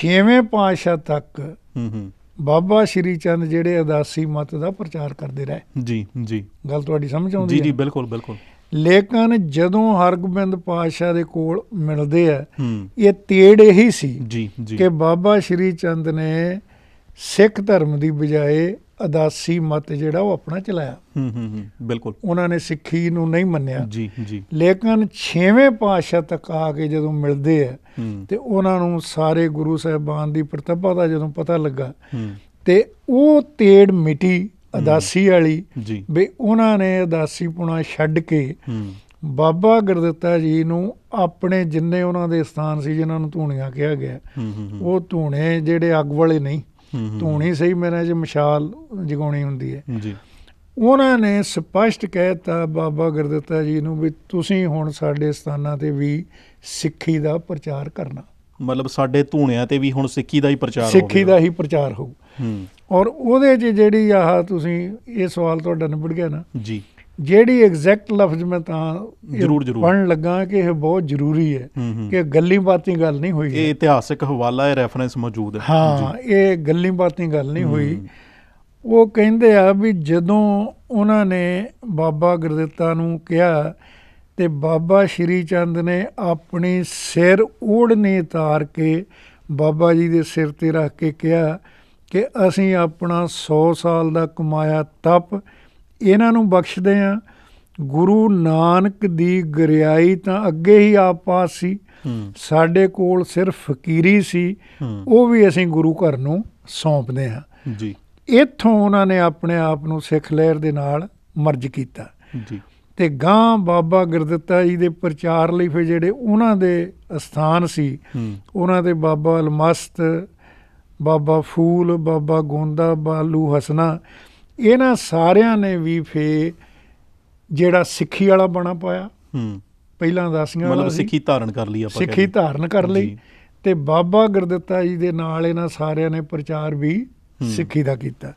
ਛੇਵੇਂ ਪਾਤਸ਼ਾਹ ਤੱਕ ਹੂੰ ਹੂੰ। ਬਾਬਾ ਸ਼੍ਰੀ ਚੰਦ ਜਿਹੜੇ ਅਦਾਸੀ ਮਤ ਦਾ ਪ੍ਰਚਾਰ ਕਰਦੇ ਰਹੇ। ਜੀ ਜੀ। ਗੱਲ ਤੁਹਾਡੀ ਸਮਝ ਜੀ ਆਉਂਦੀ ਜੀ ਹੈ? ਬਿਲਕੁਲ ਬਿਲਕੁਲ। ਲੇਕਿਨ ਜਦੋਂ ਹਰਗੋਬਿੰਦ ਪਾਤਸ਼ਾਹ ਦੇ ਕੋਲ ਮਿਲਦੇ ਆ ਹੂੰ। ਇਹ ਤੇੜ ਇਹੀ ਸੀ ਜੀ ਜੀ। ਕਿ ਬਾਬਾ ਸ਼੍ਰੀ ਚੰਦ ਨੇ ਸਿੱਖ ਧਰਮ ਦੀ ਬਜਾਏ ਅਦਾਸੀ ਮਤ ਜਿਹੜਾ ਉਹ ਆਪਣਾ ਚਲਾਇਆ। ਹੂੰ ਹੂੰ ਹੂੰ ਬਿਲਕੁਲ। ਉਹਨਾਂ ਨੇ ਸਿੱਖੀ ਨੂੰ ਨਹੀਂ ਮੰਨਿਆ। ਜੀ ਜੀ। ਲੇਕਿਨ ਛੇਵੇਂ ਪਾਤਸ਼ਾਹ ਤੱਕ ਆ ਕੇ ਜਦੋਂ ਮਿਲਦੇ ਆ ਤੇ ਉਹਨਾਂ ਨੂੰ ਸਾਰੇ ਗੁਰੂ ਸਾਹਿਬਾਨ ਦੀ ਪ੍ਰਤਿਭਾ ਦਾ ਜਦੋਂ ਪਤਾ ਲੱਗਾ ਤੇ ਉਹ ਤੇੜ ਮਿਟੀ ਅਦਾਸੀ ਵਾਲੀ ਵੀ ਉਹਨਾਂ ਨੇ ਅਦਾਸੀ ਪੁਣਾ ਛੱਡ ਕੇ ਬਾਬਾ ਗੁਰਦਿੱਤਾ ਜੀ ਨੂੰ ਆਪਣੇ ਜਿੰਨੇ ਉਹਨਾਂ ਦੇ ਸਥਾਨ ਸੀ ਜਿਨ੍ਹਾਂ ਨੂੰ ਧੂਣੀਆਂ ਕਿਹਾ ਗਿਆ ਉਹ ਧੂਣੇ ਜਿਹੜੇ ਅੱਗ ਵਾਲੇ ਨਹੀਂ। ਧੂਣੀ ਸਹੀ ਮੇਰੇ ਚ ਮਸ਼ਾਲ ਜਗਾਉਣੀ ਹੁੰਦੀ ਹੈ। ਜੀ। ਉਹਨਾਂ ਨੇ ਸਪਸ਼ਟ ਕਹਿਤਾ ਬਾਬਾ ਗੁਰਦਿੱਤਾ ਜੀ ਨੂੰ ਵੀ ਤੁਸੀਂ ਹੁਣ ਸਾਡੇ ਸਥਾਨਾਂ ਤੇ ਵੀ ਸਿੱਖੀ ਦਾ ਪ੍ਰਚਾਰ ਕਰਨਾ। ਮਤਲਬ ਸਾਡੇ ਧੂਣਿਆਂ ਤੇ ਵੀ ਹੁਣ ਸਿੱਖੀ ਦਾ ਹੀ ਪ੍ਰਚਾਰ ਸਿੱਖੀ ਹੋਵੇਗਾ। ਦਾ ਹੀ ਪ੍ਰਚਾਰ ਹੋਊ। ਹੂੰ। ਔਰ ਉਹਦੇ 'ਚ ਜਿਹੜੀ ਆਹ ਤੁਸੀਂ ਇਹ ਸਵਾਲ ਤੁਹਾਡਾ ਨਿਬੜ ਗਿਆ ਨਾ। ਜੀ। ਜਿਹੜੀ ਐਗਜ਼ੈਕਟ ਲਫ਼ਜ਼ ਮੈਂ ਤਾਂ ਜ਼ਰੂਰ, ਜ਼ਰੂਰ। ਪੜਨ ਲੱਗਾ ਕਿ ਇਹ ਬਹੁਤ ਜ਼ਰੂਰੀ ਹੈ ਕਿ ਗੱਲੀ ਬਾਤੀ ਗੱਲ ਨਹੀਂ ਹੋਈ ਇਹ। ਇਤਿਹਾਸਿਕ ਹਵਾਲਾ ਹੈ ਰੈਫਰੈਂਸ ਮੌਜੂਦ ਹੈ। ਹਾਂ ਇਹ ਗੱਲੀ ਬਾਤੀ ਗੱਲ ਨਹੀਂ ਹੋਈ। ਉਹ ਕਹਿੰਦੇ ਆ ਵੀ ਜਦੋਂ ਉਹਨਾਂ ਨੇ ਬਾਬਾ ਗੁਰਦਿੱਤਾ ਨੂੰ ਕਿਹਾ ਤੇ ਬਾਬਾ ਸ਼੍ਰੀ ਚੰਦ ਨੇ ਆਪਣੀ ਸਿਰ ਓੜਨੇ ਤਾਰ ਕੇ ਬਾਬਾ ਜੀ ਦੇ ਸਿਰ ਤੇ ਰੱਖ ਕੇ ਕਿਹਾ ਕਿ ਅਸੀਂ ਆਪਣਾ 100 ਸਾਲ ਦਾ ਕਮਾਇਆ ਤਪ ਇਹਨਾਂ ਨੂੰ ਬਖਸ਼ਦੇ ਆ ਗੁਰੂ ਨਾਨਕ ਦੀ ਗਰਿਆਈ ਤਾਂ ਅੱਗੇ ਹੀ ਆਪ ਪਾਸ ਸੀ। ਸਾਡੇ ਕੋਲ ਸਿਰਫ ਫਕੀਰੀ ਸੀ। ਉਹ ਵੀ ਅਸੀਂ ਗੁਰੂ ਘਰ ਨੂੰ ਸੌਂਪਦੇ ਹਾਂ। ਜੀ। ਇੱਥੋਂ ਉਹਨਾਂ ਨੇ ਆਪਣੇ ਆਪ ਨੂੰ ਸਿੱਖ ਲਹਿਰ ਦੇ ਨਾਲ ਮਰਜ ਕੀਤਾ। ਜੀ। ਤੇ ਗਾਂ ਬਾਬਾ ਗੁਰਦਿੱਤਾ ਜੀ ਦੇ ਪ੍ਰਚਾਰ ਲਈ ਫਿਰ ਜਿਹੜੇ ਉਹਨਾਂ ਦੇ ਸਥਾਨ ਸੀ ਉਹਨਾਂ ਦੇ ਬਾਬਾ ਅਲਮਸਤ ਬਾਬਾ ਫੂਲ ਬਾਬਾ ਗੋਂਦਾ ਬਾਲੂ ਹਸਨਾ ਇਹਨਾਂ ਸਾਰਿਆਂ ਨੇ ਵੀ ਫੇ ਜਿਹੜਾ ਸਿੱਖੀ ਵਾਲਾ ਬਣਾ ਪਾਇਆ ਹੂੰ ਪਹਿਲਾਂ ਦਾਸੀਆਂ ਵਾਲਾ ਮਤਲਬ ਸਿੱਖੀ ਧਾਰਨ ਕਰ ਲਈ ਆਪਾਂ ਸਿੱਖੀ। ਧਾਰਨ ਕਰ ਲਈ। ਤੇ ਬਾਬਾ ਗੁਰਦਿੱਤਾ ਜੀ ਦੇ ਨਾਲ ਇਹਨਾਂ ਸਾਰਿਆਂ ਨੇ ਪ੍ਰਚਾਰ ਵੀ। ਸਿੱਖੀ ਦਾ ਕੀਤਾ